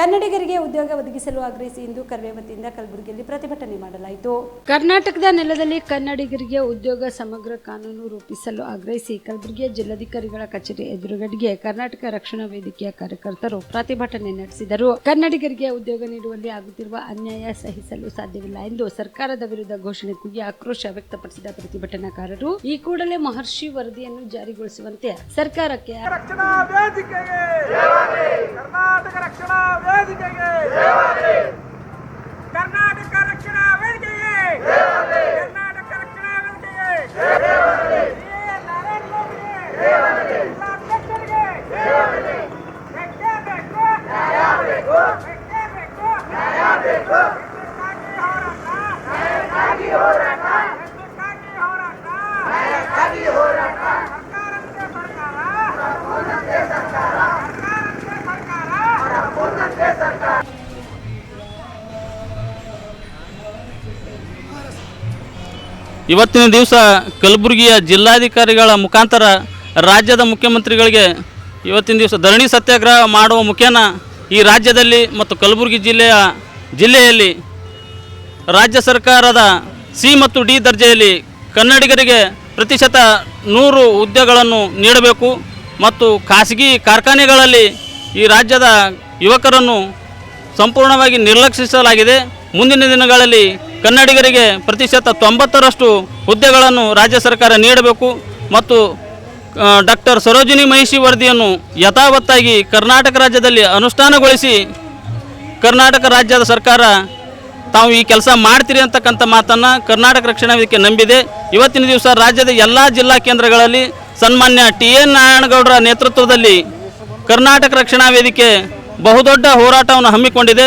ಕನ್ನಡಿಗರಿಗೆ ಉದ್ಯೋಗ ಒದಗಿಸಲು ಆಗ್ರಹಿಸಿ ಇಂದು ಕರ್ವೆ ವತಿಯಿಂದ ಕಲಬುರಗಿಯಲ್ಲಿ ಪ್ರತಿಭಟನೆ ಮಾಡಲಾಯಿತು. ಕರ್ನಾಟಕದ ನೆಲದಲ್ಲಿ ಕನ್ನಡಿಗರಿಗೆ ಉದ್ಯೋಗ ಸಮಗ್ರ ಕಾನೂನು ರೂಪಿಸಲು ಆಗ್ರಹಿಸಿ ಕಲಬುರಗಿಯ ಜಿಲ್ಲಾಧಿಕಾರಿಗಳ ಕಚೇರಿ ಎದುರುಗಡೆಗೆ ಕರ್ನಾಟಕ ರಕ್ಷಣಾ ವೇದಿಕೆಯ ಕಾರ್ಯಕರ್ತರು ಪ್ರತಿಭಟನೆ ನಡೆಸಿದರು. ಕನ್ನಡಿಗರಿಗೆ ಉದ್ಯೋಗ ನೀಡುವಲ್ಲಿ ಆಗುತ್ತಿರುವ ಅನ್ಯಾಯ ಸಹಿಸಲು ಸಾಧ್ಯವಿಲ್ಲ ಎಂದು ಸರ್ಕಾರದ ವಿರುದ್ಧ ಘೋಷಣೆ ಕೂಗಿ ಆಕ್ರೋಶ ವ್ಯಕ್ತಪಡಿಸಿದ ಪ್ರತಿಭಟನಾಕಾರರು ಈ ಕೂಡಲೇ ಮಹರ್ಷಿ ವರದಿಯನ್ನು ಜಾರಿಗೊಳಿಸುವಂತೆ ಸರ್ಕಾರಕ್ಕೆ ಇವತ್ತಿನ ದಿವಸ ಕಲಬುರಗಿಯ ಜಿಲ್ಲಾಧಿಕಾರಿಗಳ ಮುಖಾಂತರ ರಾಜ್ಯದ ಮುಖ್ಯಮಂತ್ರಿಗಳಿಗೆ ಇವತ್ತಿನ ದಿವಸ ಧರಣಿ ಸತ್ಯಾಗ್ರಹ ಮಾಡುವ ಮುಖೇನ ಈ ರಾಜ್ಯದಲ್ಲಿ ಮತ್ತು ಕಲಬುರಗಿ ಜಿಲ್ಲೆಯ ಜಿಲ್ಲೆಯಲ್ಲಿ ರಾಜ್ಯ ಸರ್ಕಾರದ ಸಿ ಮತ್ತು ಡಿ ದರ್ಜೆಯಲ್ಲಿ ಕನ್ನಡಿಗರಿಗೆ ಪ್ರತಿಶತ ನೂರು ಹುದ್ದೆಗಳನ್ನು ನೀಡಬೇಕು ಮತ್ತು ಖಾಸಗಿ ಕಾರ್ಖಾನೆಗಳಲ್ಲಿ ಈ ರಾಜ್ಯದ ಯುವಕರನ್ನು ಸಂಪೂರ್ಣವಾಗಿ ನಿರ್ಲಕ್ಷಿಸಲಾಗಿದೆ. ಮುಂದಿನ ದಿನಗಳಲ್ಲಿ ಕನ್ನಡಿಗರಿಗೆ ಪ್ರತಿಶತ ತೊಂಬತ್ತರಷ್ಟು ಹುದ್ದೆಗಳನ್ನು ರಾಜ್ಯ ಸರ್ಕಾರ ನೀಡಬೇಕು ಮತ್ತು ಡಾಕ್ಟರ್ ಸರೋಜಿನಿ ಮಹಿಷಿ ವರದಿಯನ್ನು ಯಥಾವತ್ತಾಗಿ ಕರ್ನಾಟಕ ರಾಜ್ಯದಲ್ಲಿ ಅನುಷ್ಠಾನಗೊಳಿಸಿ, ಕರ್ನಾಟಕ ರಾಜ್ಯದ ಸರ್ಕಾರ ತಾವು ಈ ಕೆಲಸ ಮಾಡ್ತೀರಿ ಅಂತಕ್ಕಂಥ ಮಾತನ್ನು ಕರ್ನಾಟಕ ರಕ್ಷಣಾ ವೇದಿಕೆ ನಂಬಿದೆ. ಇವತ್ತಿನ ದಿವಸ ರಾಜ್ಯದ ಎಲ್ಲ ಜಿಲ್ಲಾ ಕೇಂದ್ರಗಳಲ್ಲಿ ಸನ್ಮಾನ್ಯ ಟಿ ಎನ್ ನಾರಾಯಣಗೌಡರ ನೇತೃತ್ವದಲ್ಲಿ ಕರ್ನಾಟಕ ರಕ್ಷಣಾ ವೇದಿಕೆ ಬಹುದೊಡ್ಡ ಹೋರಾಟವನ್ನು ಹಮ್ಮಿಕೊಂಡಿದೆ.